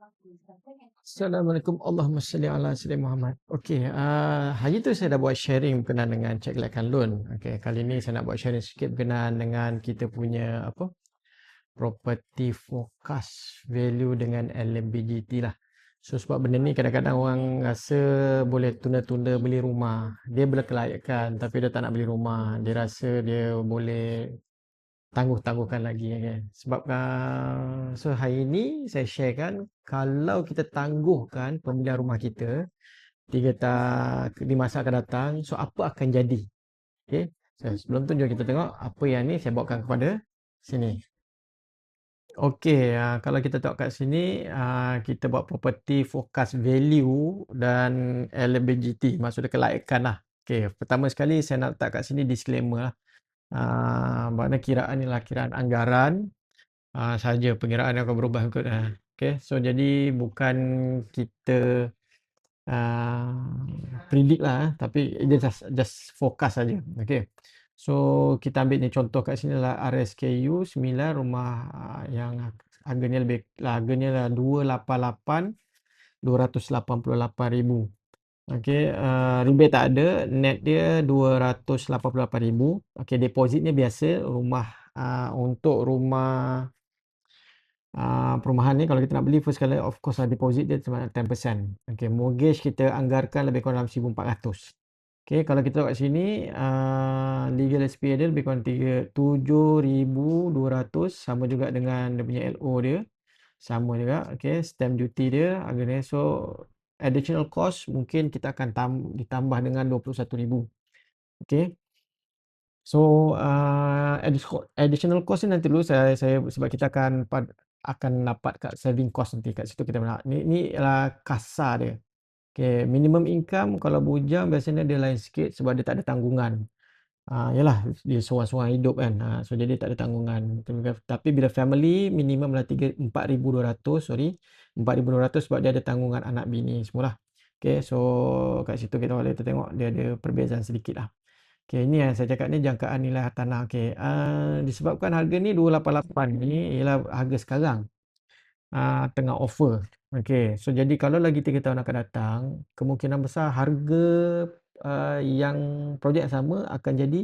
Assalamualaikum. Allahumma salli ala sayyidina Muhammad. Okey, uh, hari tu saya dah buat sharing berkenaan dengan cek gelakan loan. Okey, kali ni saya nak buat sharing sikit berkenaan dengan kita punya apa? Property forecast value dengan LMBGT lah. So sebab benda ni kadang-kadang orang rasa boleh tunda-tunda beli rumah. Dia boleh kelayakan tapi dia tak nak beli rumah. Dia rasa dia boleh tangguh-tangguhkan lagi kan. Sebab uh, so hari ni saya sharekan kalau kita tangguhkan pembelian rumah kita tiga tak di masa akan datang, so apa akan jadi? Okey. So, sebelum tu jom kita tengok apa yang ni saya bawakan kepada sini. Okey, uh, kalau kita tengok kat sini uh, kita buat property forecast value dan LBGT maksudnya kelayakan lah. Okey, pertama sekali saya nak letak kat sini disclaimer lah. Makna kiraan ni lah kiraan anggaran uh, saja pengiraan akan berubah ikut uh. Okay, so jadi bukan kita uh, predict lah, tapi dia just, just forecast saja. Okay, so kita ambil ni contoh kat sini lah RSKU 9 rumah uh, yang harganya lebih harganya lah 288 288 ribu. Okay, uh, rebate tak ada, net dia 288 ribu. Okay, depositnya biasa rumah uh, untuk rumah uh, perumahan ni kalau kita nak beli first kali of course lah deposit dia cuma 10%. Okey, mortgage kita anggarkan lebih kurang dalam 1400. Okey, kalau kita kat sini uh, legal SPA dia lebih kurang 3 7200 sama juga dengan dia punya LO dia. Sama juga. Okey, stamp duty dia harganya so additional cost mungkin kita akan tam, ditambah dengan 21000. Okey. So uh, additional cost ni nanti dulu saya saya sebab kita akan akan dapat kat saving cost nanti kat situ kita nak. Ni ni ialah kasar dia. Okay, minimum income kalau bujang biasanya dia lain sikit sebab dia tak ada tanggungan. Uh, yalah dia seorang-seorang hidup kan. Uh, so jadi tak ada tanggungan. Tapi bila family minimum lah 3 4200 sorry. 4200 sebab dia ada tanggungan anak bini semualah. Okay, so kat situ kita boleh tengok dia ada perbezaan sedikit lah. Okey, ini yang saya cakap ni jangkaan nilai tanah. Okey, uh, disebabkan harga ni 288 ni ialah harga sekarang. Uh, tengah offer. Okey, so jadi kalau lagi 3 tahun akan datang, kemungkinan besar harga uh, yang projek sama akan jadi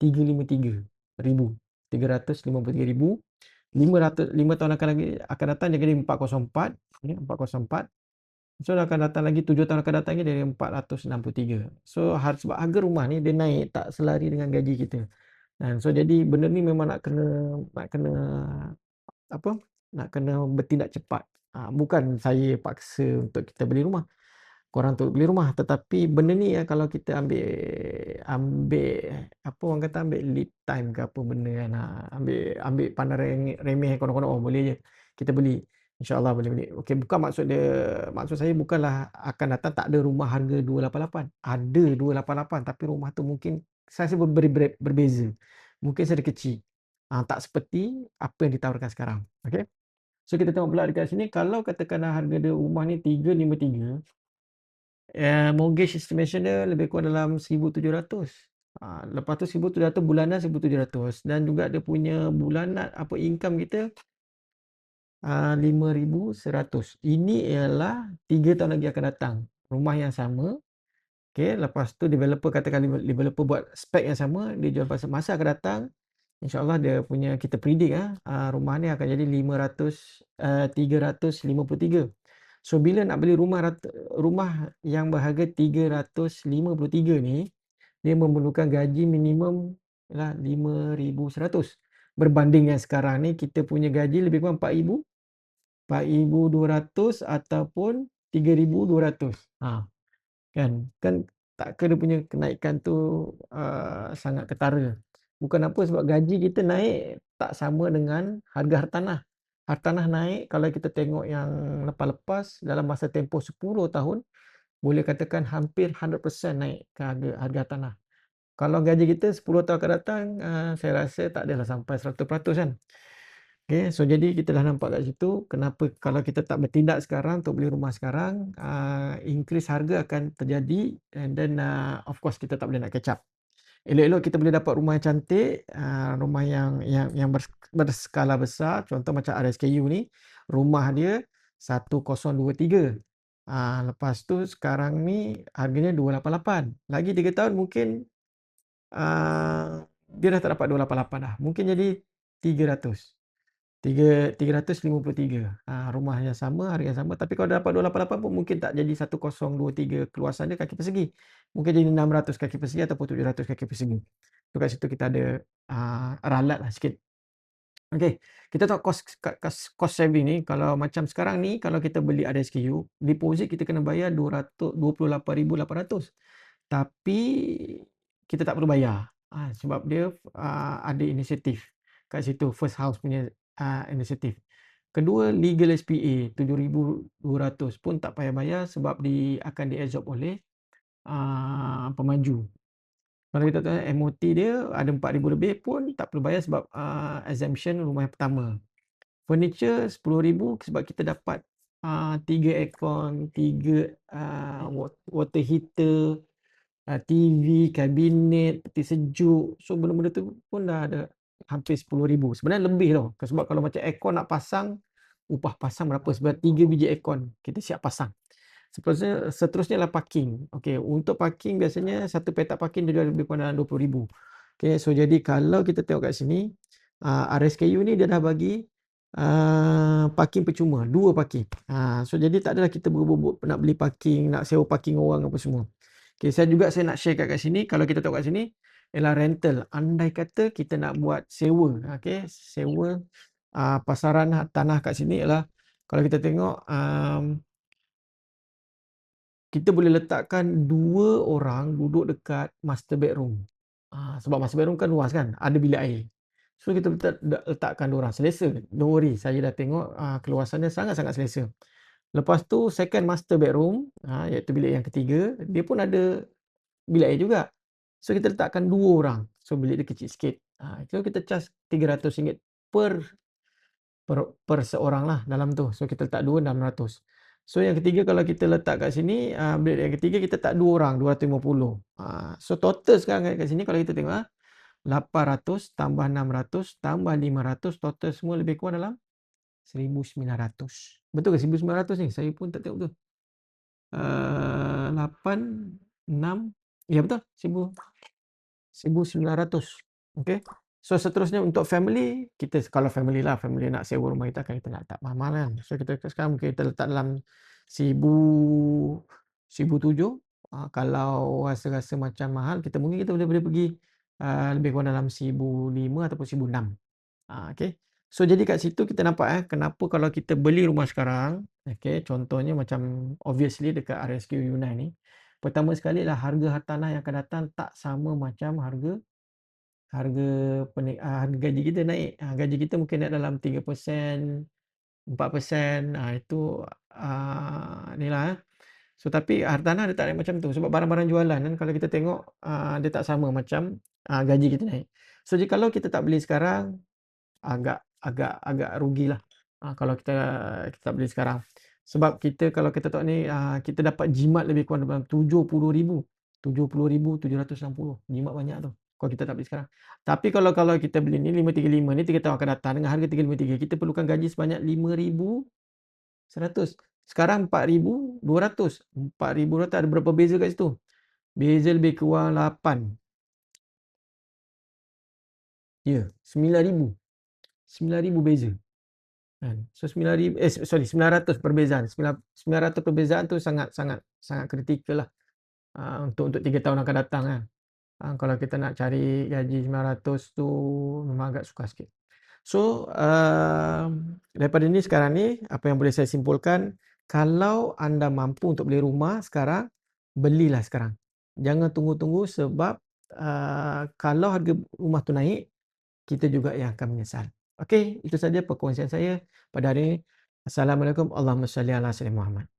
353 ribu. 353 ribu. 500 5 tahun akan lagi akan datang jadi 404 ya 404 So akan datang lagi 7 tahun akan datang lagi dari 463. So har, sebab harga rumah ni dia naik tak selari dengan gaji kita. Dan so jadi benda ni memang nak kena nak kena apa? Nak kena bertindak cepat. Ha, bukan saya paksa untuk kita beli rumah. Korang untuk beli rumah tetapi benda ni ya kalau kita ambil ambil apa orang kata ambil lead time ke apa benda kan ha, ambil ambil pandang remeh konon-konon oh boleh je kita beli InsyaAllah boleh beli. Okey, bukan maksud dia, maksud saya bukanlah akan datang tak ada rumah harga 288. Ada 288 tapi rumah tu mungkin saya ber, ber, ber, berbeza. Mungkin sedikit kecil. Ha, tak seperti apa yang ditawarkan sekarang. Okey. So kita tengok pula dekat sini kalau katakan harga dia rumah ni 353 eh, mortgage estimation dia lebih kurang dalam 1700. Ha, lepas tu 1700 bulanan 1700 dan juga dia punya bulanan apa income kita Ah, 5,100. Ini ialah 3 tahun lagi akan datang. Rumah yang sama. Okey, lepas tu developer katakan developer buat spek yang sama, dia jual pasal masa akan datang. InsyaAllah dia punya kita predict ah, ah rumah ni akan jadi 500 uh, 353. So bila nak beli rumah rumah yang berharga 353 ni, dia memerlukan gaji minimum lah 5100 berbanding yang sekarang ni kita punya gaji lebih kurang 4000 4200 ataupun 3200 ha kan? Kan tak ke dia punya kenaikan tu uh, sangat ketara. Bukan apa sebab gaji kita naik tak sama dengan harga hartanah hartanah naik kalau kita tengok yang lepas-lepas dalam masa tempoh 10 tahun boleh katakan hampir 100% naik ke harga harga tanah kalau gaji kita 10 tahun akan datang, uh, saya rasa tak adalah sampai 100% kan. Okay, so jadi kita dah nampak kat situ kenapa kalau kita tak bertindak sekarang untuk beli rumah sekarang, uh, increase harga akan terjadi and then uh, of course kita tak boleh nak catch up. Elok-elok kita boleh dapat rumah yang cantik, uh, rumah yang yang yang berskala besar, contoh macam RSKU ni, rumah dia 1023. Ah, lepas tu sekarang ni harganya 288. Lagi 3 tahun mungkin ah, dia dah tak dapat 288 dah. Mungkin jadi 300. Tiga, 353. Ah, rumah yang sama, harga yang sama. Tapi kalau dapat 288 pun mungkin tak jadi 1023 keluasan dia kaki persegi. Mungkin jadi 600 kaki persegi ataupun 700 kaki persegi. So kat situ kita ada ah, ralat lah sikit. Okey, kita tengok cost cost cost saving ni kalau macam sekarang ni kalau kita beli RSKU, deposit kita kena bayar 228,800. Tapi kita tak perlu bayar. Ah, sebab dia ah, ada inisiatif kat situ first house punya ah, inisiatif. Kedua legal SPA 7,200 pun tak payah bayar sebab di akan diabsorb oleh ah, pemaju. Kalau kita tengok MOT dia ada 4,000 lebih pun tak perlu bayar sebab uh, exemption rumah yang pertama. Furniture 10,000 sebab kita dapat uh, 3 aircon, 3 uh, water heater, uh, TV, kabinet, peti sejuk. So benda-benda tu pun dah ada hampir 10,000. Sebenarnya lebih tau. Sebab kalau macam aircon nak pasang, upah pasang berapa? Sebab 3 biji aircon kita siap pasang. Seterusnya, seterusnya adalah parking. Okey, untuk parking biasanya satu petak parking dia lebih kurang dalam 20,000. Okey, so jadi kalau kita tengok kat sini, uh, RSKU ni dia dah bagi uh, parking percuma, dua parking. Uh, so jadi tak adalah kita berebut nak beli parking, nak sewa parking orang apa semua. Okey, saya juga saya nak share kat, kat sini, kalau kita tengok kat sini, ialah rental. Andai kata kita nak buat sewa, okey, sewa uh, pasaran tanah kat sini ialah kalau kita tengok um, kita boleh letakkan dua orang duduk dekat master bedroom. Ha, sebab master bedroom kan luas kan, ada bilik air. So kita letak, letakkan dua orang, selesa. Don't worry, saya dah tengok uh, keluasannya sangat-sangat selesa. Lepas tu second master bedroom, ha, iaitu bilik yang ketiga, dia pun ada bilik air juga. So kita letakkan dua orang. So bilik dia kecil sikit. Ha, so kita charge RM300 per, per per seorang lah dalam tu. So kita letak dua 600. So yang ketiga kalau kita letak kat sini, uh, bilik yang ketiga kita tak dua orang, 250. Uh, ah, so total sekarang kat sini kalau kita tengok, uh, 800 tambah 600 tambah 500, total semua lebih kurang dalam 1900. Betul ke 1900 ni? Saya pun tak tengok betul. Uh, 8, 6, ya betul, 1900. Okay. So seterusnya untuk family, kita kalau family lah, family nak sewa rumah kita kan kita nak letak mahal kan. So kita sekarang mungkin kita letak dalam seribu, seribu tujuh. Uh, kalau rasa-rasa macam mahal, kita mungkin kita boleh, boleh pergi uh, lebih kurang dalam seribu lima ataupun seribu enam. Uh, okay. So jadi kat situ kita nampak eh, kenapa kalau kita beli rumah sekarang, okay, contohnya macam obviously dekat RSQ Unai ni, pertama sekali lah harga tanah yang akan datang tak sama macam harga harga penik ah, harga gaji kita naik. Ah, gaji kita mungkin naik dalam 3%, 4%. Ah, itu ah, inilah eh. So tapi hartanah dia tak naik macam tu sebab barang-barang jualan kan kalau kita tengok ah, dia tak sama macam ah, gaji kita naik. So jadi kalau kita tak beli sekarang agak agak agak rugilah. Ah, kalau kita kita tak beli sekarang. Sebab kita kalau kita tengok ni ah, kita dapat jimat lebih kurang dalam 70,000. 70,760. Jimat banyak tu kalau kita tak beli sekarang. Tapi kalau kalau kita beli ni 535 ni 3 tahun akan datang dengan harga 353 kita perlukan gaji sebanyak 5100. Sekarang 4200. 4200 ada berapa beza kat situ? Beza lebih kurang 8. Ya, 9000. 9000 beza. Kan? So 9000 eh sorry 900 perbezaan. 900 perbezaan tu sangat sangat sangat kritikal lah. Uh, untuk untuk 3 tahun akan datang kan. Ha, kalau kita nak cari gaji 900 tu memang agak susah sikit. So, uh, daripada ni sekarang ni, apa yang boleh saya simpulkan, kalau anda mampu untuk beli rumah sekarang, belilah sekarang. Jangan tunggu-tunggu sebab uh, kalau harga rumah tu naik, kita juga yang akan menyesal. Okey, itu saja perkongsian saya pada hari ini. Assalamualaikum. Allahumma salli ala Muhammad.